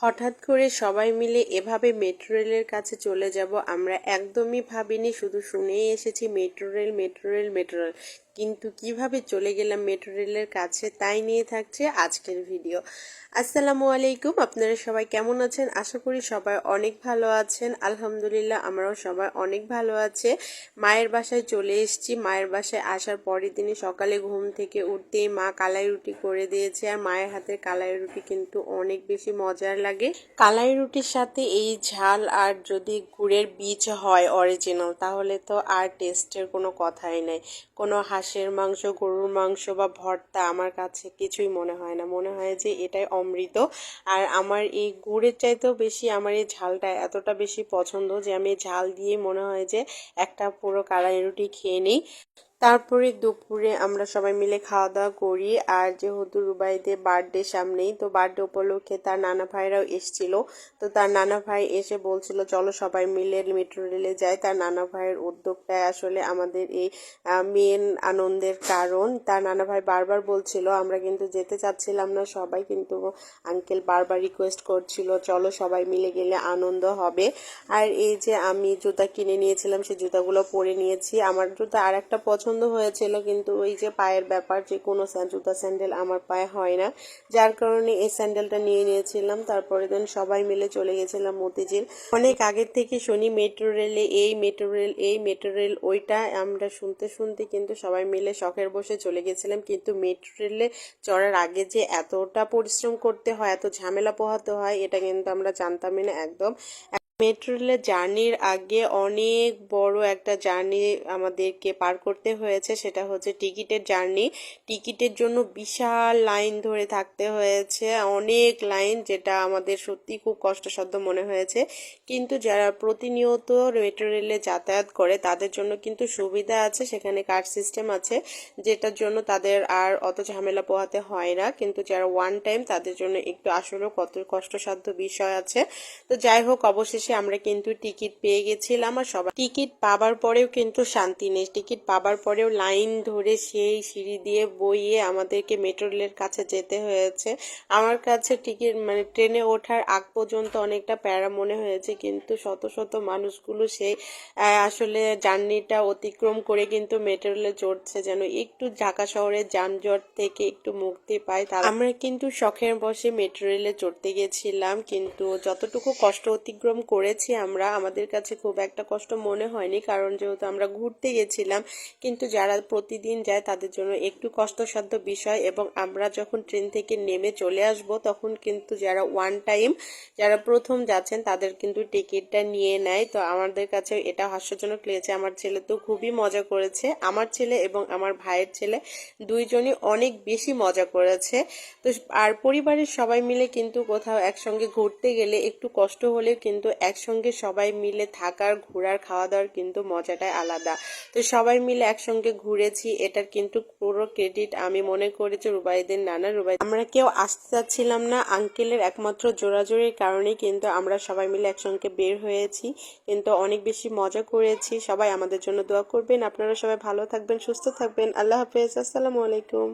হঠাৎ করে সবাই মিলে এভাবে মেট্রো রেলের কাছে চলে যাব, আমরা একদমই ভাবিনি, শুধু শুনেই এসেছি, metro rail metro rail metro rail. কিন্তু কীভাবে চলে গেলাম মেট্রো রেলের কাছে তাই নিয়ে থাকছে আজকের ভিডিও। আসসালামু আলাইকুম, আপনারা সবাই কেমন আছেন? আশা করি সবাই অনেক ভালো আছেন। আলহামদুলিল্লাহ, আমরাও সবাই অনেক ভালো আছে। মায়ের বাসায় চলে এসেছি। মায়ের বাসায় আসার পরের দিনই সকালে ঘুম থেকে উঠতেই মা কালাই রুটি করে দিয়েছে। আর মায়ের হাতের কালাই রুটি কিন্তু অনেক বেশি মজার লাগে। কালাই রুটির সাথে এই ঝাল আর যদি গুড়ের বীজ হয় অরিজিনাল তাহলে তো আর টেস্টের কোনো কথাই নেই। কোনো হাঁসের মাংস, গরুর মাংস বা ভর্তা আমার কাছে কিছুই মনে হয় না। মনে হয় যে এটাই অমৃত। আর আমার এই গুড়ের চাইতেও বেশি আমার এই ঝালটা এতটা বেশি পছন্দ যে আমি ঝাল দিয়ে মনে হয় যে একটা পুরো কালাই রুটি খেয়ে নিই। তারপরে দুপুরে আমরা সবাই মিলে খাওয়া দাওয়া করি। আর যেহেতু রুবাইদের বার্থডে সামনেই, তো বার্থডে উপলক্ষে তার নানা ভাইরাও এসছিল। তো তার নানা ভাই এসে বলছিল, চলো সবাই মিলে মেট্রো রেলে যাই। তার নানা ভাইয়ের উদ্যোগটাই আসলে আমাদের এই মেন আনন্দের কারণ। তার নানা ভাই বারবার বলছিল, আমরা কিন্তু যেতে চাচ্ছিলাম না। সবাই কিন্তু আঙ্কেল বারবার রিকোয়েস্ট করছিল, চলো সবাই মিলে গেলে আনন্দ হবে। আর এই যে আমি জুতা কিনে নিয়েছিলাম সেই জুতাগুলো পরে নিয়েছি। আমার জুতা আর একটা পছন্দ পছন্দ হয়েছিল, কিন্তু ওই যে পায়ের ব্যাপার, যে কোনো জুতা স্যান্ডেল আমার পায়ে হয় না। যার কারণে এই স্যান্ডেলটা নিয়ে নিয়েছিলাম। তারপরে দিন সবাই মিলে চলে গেছিলাম মতিঝিল। অনেক আগের থেকে শুনি, মেট্রো রেলে এই, মেট্রো রেল এই, মেট্রো রেল ওইটা। আমরা শুনতে শুনতে কিন্তু সবাই মিলে শখের বসে চলে গেছিলাম। কিন্তু মেট্রো রেলে চড়ার আগে যে এতটা পরিশ্রম করতে হয়, এত ঝামেলা পোহাতে হয়, এটা কিন্তু আমরা জানতামই না একদম। মেট্রো রেলের জার্নির আগে অনেক বড় একটা জার্নি আমাদেরকে পার করতে হয়েছে, সেটা হচ্ছে টিকিটের জার্নি। টিকিটের জন্য বিশাল লাইন ধরে থাকতে হয়েছে, অনেক লাইন, যেটা আমাদের সত্যি খুব কষ্টসাধ্য মনে হয়েছে। কিন্তু যারা প্রতিনিয়ত মেট্রো রেলে যাতায়াত করে, তাদের জন্য কিন্তু সুবিধা আছে, সেখানে কার্ড সিস্টেম আছে, যেটার জন্য তাদের আর অত ঝামেলা পোহাতে হয় না। কিন্তু যারা ওয়ান টাইম তাদের জন্য একটু আসলেও কত কষ্টসাধ্য বিষয় আছে। তো যাই হোক, অবশেষে অবশেষে আমরা কিন্তু টিকিট পেয়ে গেছিলাম আর সবাই টিকিট পাবার পরেও কিন্তু শান্তি নেই। টিকিট পাবার পরেও লাইন ধরে সেই সিঁড়ি দিয়ে বইয়ে আমাদেরকে মেট্রো রেলের কাছে যেতে হয়েছে। আমার কাছে টিকিট মানে ট্রেনে ওঠার আগ পর্যন্ত অনেকটা প্যারা মনে হয়েছে, কিন্তু শত শত মানুষগুলো সেই আসলে জার্নিটা অতিক্রম করে কিন্তু মেট্রো রেলে চড়ছে যেন একটু ঢাকা শহরের যানজট থেকে একটু মুক্তি পাই আমরা কিন্তু শখের বসে মেট্রো রেলে চড়তে গেছিলাম, কিন্তু যতটুকু কষ্ট অতিক্রম করে করেছি, আমরা, আমাদের কাছে খুব একটা কষ্ট মনে হয়নি, কারণ যেহেতু আমরা ঘুরতে গেছিলাম, কিন্তু যারা প্রতিদিন যায় তাদের জন্য একটু কষ্টসাধ্য বিষয় এবং আমরা যখন ট্রেন থেকে নেমে চলে আসব, তখন কিন্তু যারা ওয়ান টাইম যারা প্রথম যাচ্ছেন তাদের কিন্তু টিকিটটা নিয়ে নেয়। তো আমাদের কাছে এটা হাস্যজনক লেগেছে, আমার ছেলে তো খুবই মজা করেছে, আমার ছেলে এবং আমার ভাইয়ের ছেলে দুইজনই অনেক বেশি মজা করেছে। তো আর পরিবারের সবাই মিলে কিন্তু কোথাও একসঙ্গে ঘুরতে গেলে একটু কষ্ট হলেও কিন্তু একসঙ্গে সবাই মিলে থাকার, ঘোরার খাওয়া দাওয়ার কিন্তু মজাটাই আলাদা। তো সবাই মিলে একসঙ্গে ঘুরেছি, এটার কিন্তু পুরো ক্রেডিট আমি মনে করেছি রুবাইদের নানা রুবাই আমরা কেউ আসতে চাচ্ছিলাম না আঙ্কেলের একমাত্র জোরাজোরির কারণেই কিন্তু আমরা সবাই মিলে একসঙ্গে বের হয়েছি। কিন্তু অনেক বেশি মজা করেছি। সবাই আমাদের জন্য দোয়া করবেন। আপনারা সবাই ভালো থাকবেন, সুস্থ থাকবেন। আল্লাহ হাফেজ। আসসালামু আলাইকুম।